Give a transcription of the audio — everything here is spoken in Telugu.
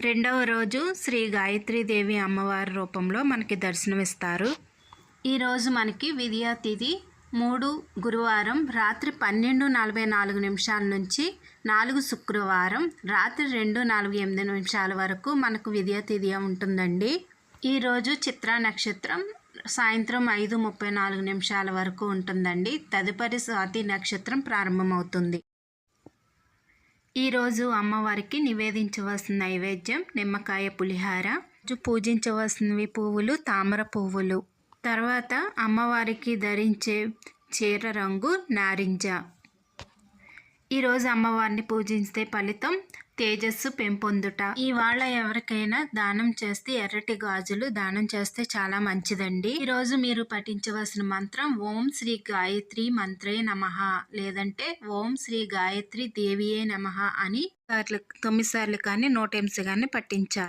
రెండవ రోజు శ్రీ గాయత్రీదేవి అమ్మవారి రూపంలో మనకి దర్శనమిస్తారు. ఈరోజు మనకి విద్యాతిథి మూడు గురువారం రాత్రి పన్నెండు నలభై నాలుగు నిమిషాల నుంచి నాలుగు శుక్రవారం రాత్రి రెండు నాలుగు ఎనిమిది నిమిషాల వరకు మనకు విద్యాతిథి ఉంటుందండి. ఈరోజు చిత్రా నక్షత్రం సాయంత్రం ఐదు ముప్పై నాలుగు నిమిషాల వరకు ఉంటుందండి. తదుపరి స్వాతి నక్షత్రం ప్రారంభమవుతుంది. ఈరోజు అమ్మవారికి నివేదించవలసిన నైవేద్యం నిమ్మకాయ పులిహార పూజించవలసినవి పువ్వులు తామర పువ్వులు. తర్వాత అమ్మవారికి ధరించే చీర రంగు నారింజ. ఈరోజు అమ్మవారిని పూజిస్తే ఫలితం తేజస్సు పెంపొందుట. ఇవాళ ఎవరికైనా దానం చేస్తే ఎర్రటి గాజులు దానం చేస్తే చాలా మంచిదండి. ఈరోజు మీరు పఠించవలసిన మంత్రం ఓం శ్రీ గాయత్రి మంత్రే నమ. లేదంటే ఓం శ్రీ గాయత్రి దేవియే నమ అని సార్లు తొమ్మిది సార్లు కానీ నూట ఎనిమిది కానీ పట్టించాలి